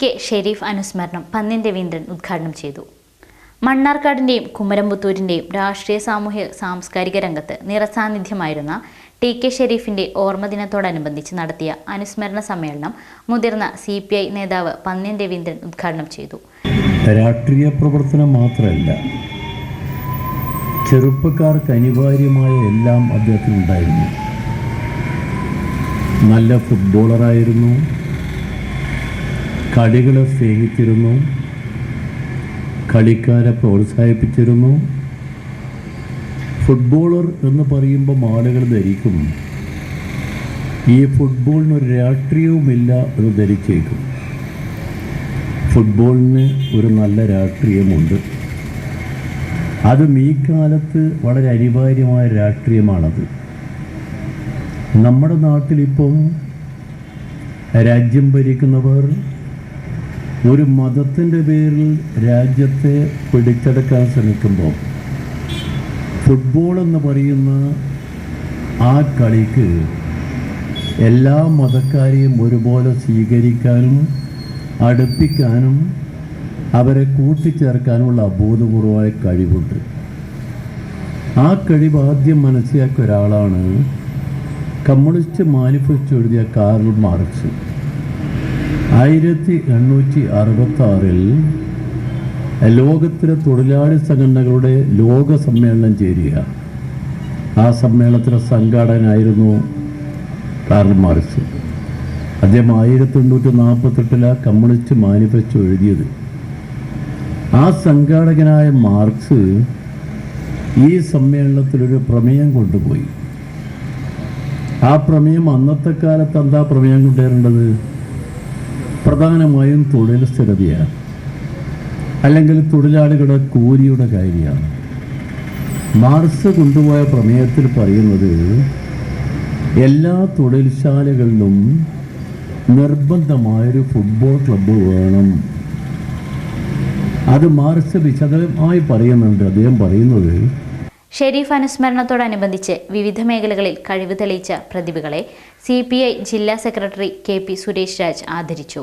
K Sharif അനുസ്മരണം പന്നിൻ രവീന്ദ്രൻ ഉദ്ഘാടനം ചെയ്തു. മണ്ണാർക്കാടിന്റെയും കുമരംപുത്തൂരിന്റെയും രാഷ്ട്രീയ സാമൂഹ്യ സാംസ്കാരിക രംഗത്ത് നിറസാന്നിധ്യമായിരുന്ന ടി കെ ഷെരീഫിന്റെ ഓർമ്മദിനത്തോടനുബന്ധിച്ച് നടത്തിയ അനുസ്മരണ സമ്മേളനം മുതിർന്ന സി പി ഐ നേതാവ് പന്നിൻ രവീന്ദ്രൻ ഉദ്ഘാടനം ചെയ്തു. രാഷ്ട്രീയ പ്രവർത്തനം മാത്രമല്ല ചെറുപ്പക്കാർക്ക് അനിവാര്യമായ എല്ലാം അദ്ദേഹത്തിനുണ്ടായിരുന്നു. നല്ല ഫുട്ബോളറായിരുന്നു കളികളെ സ്നേഹിച്ചിരുന്നു. കളിക്കാരെ പ്രോത്സാഹിപ്പിച്ചിരുന്നു. ഫുട്ബോളർ എന്ന് പറയുമ്പോൾ ആളുകൾ ധരിക്കും. ഈ ഫുട്ബോളിന് ഒരു രാഷ്ട്രീയവുമില്ല എന്ന് ധരിച്ചേക്കും. ഫുട്ബോളിന് ഒരു നല്ല രാഷ്ട്രീയമുണ്ട്. അതും ഈ കാലത്ത് വളരെ അനിവാര്യമായ രാഷ്ട്രീയമാണത്. നമ്മുടെ നാട്ടിലിപ്പം രാജ്യം ഭരിക്കുന്നവർ ഒരു മതത്തിന്റെ പേരിൽ രാജ്യത്തെ പിടിച്ചെടുക്കാൻ ശ്രമിക്കുമ്പോൾ ഫുട്ബോൾ എന്ന് പറയുന്ന ആ കളിക്ക് എല്ലാ മതക്കാരെയും ഒരുപോലെ സ്വീകരിക്കാനും അടുപ്പിക്കാനും അവരെ കൂട്ടിച്ചേർക്കാനുള്ള അബോധപൂർവമായ കഴിവുണ്ട്. ആ കഴിവ് ആദ്യം മനസ്സിലാക്കിയ ഒരാളാണ് കമ്മ്യൂണിസ്റ്റ് മാനിഫെസ്റ്റോ എഴുതിയ കാർൽ മാർക്സ്. ആയിരത്തി എണ്ണൂറ്റി അറുപത്തി ആറിൽ ലോകത്തിലെ തൊഴിലാളി സംഘടനകളുടെ ലോക സമ്മേളനം ചേരുക. ആ സമ്മേളനത്തിലെ സംഘാടകനായിരുന്നു കാർൽ മാർക്സ്. അദ്ദേഹം ആയിരത്തി എണ്ണൂറ്റി നാൽപ്പത്തെട്ടിലെ കമ്മ്യൂണിസ്റ്റ് മാനിഫെസ്റ്റോ എഴുതിയത്. ആ സംഘാടകനായ മാർക്സ് ഈ സമ്മേളനത്തിലൊരു പ്രമേയം കൊണ്ടുപോയി. ആ പ്രമേയം അന്നത്തെ കാലത്ത് എന്താ പ്രമേയം കൊണ്ടുവരേണ്ടത്? പ്രധാനമായും തൊഴിൽ സ്ഥിരതയാണ്. അല്ലെങ്കിൽ തൊഴിലാളികളുടെ കൂലിയുടെ കാര്യമാണ്. മാർസ് കൊണ്ടുപോയ പ്രമേയത്തിൽ പറയുന്നത് എല്ലാ തൊഴിൽശാലകളിലും നിർബന്ധമായൊരു ഫുട്ബോൾ ക്ലബ്ബ് വേണം. അത് മാർസ് വിശദമായി പറയുന്നുണ്ട്. അദ്ദേഹം പറയുന്നത് ഷെരീഫ് അനുസ്മരണത്തോടനുബന്ധിച്ച് വിവിധ മേഖലകളിൽ കഴിവ് തെളിയിച്ച പ്രതിഭകളെ സി പി ഐ ജില്ലാ secretary K P Suresh Raj ആദരിച്ചു.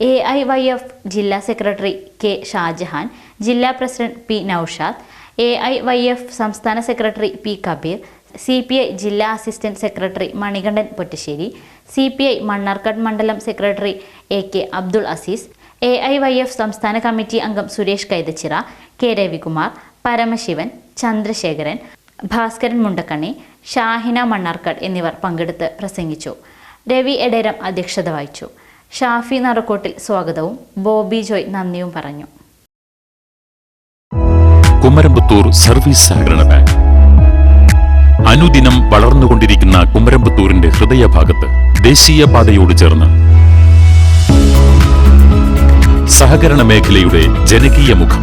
എ ഐ വൈ എഫ് ജില്ലാ സെക്രട്ടറി കെ ഷാജഹാൻ ജില്ലാ president P Noushad A I Y F സംസ്ഥാന secretary P Kabeer C P I ജില്ലാ assistant secretary Manikandan Pottassery C P I Mannarkkad മണ്ഡലം secretary A K Abdul Azeez A I Y F സംസ്ഥാന committee അംഗം Suresh Kaithachira K Ravikumar Paramasivan Chandrasekharan Bhaskaran Mundakkanni Shahina Mannarkkad എന്നിവർ പങ്കെടുത്ത് പ്രസംഗിച്ചു. രവി എടേരം അധ്യക്ഷത വഹിച്ചു. ഷാഫി നറുക്കോട്ടിൽ സ്വാഗതവും ബോബി ജോയ് നന്ദിയും പറഞ്ഞു. കുമരമ്പത്തൂർ സർവീസ് സഹകരണ ബാങ്ക്. അനുദിനം വളർന്നുകൊണ്ടിരിക്കുന്ന കുമരമ്പത്തൂരിന്റെ ഹൃദയഭാഗത്ത് ദേശീയപാതയോട് ചേർന്ന് സഹകരണ മേഖലയുടെ ജനകീയ മുഖം.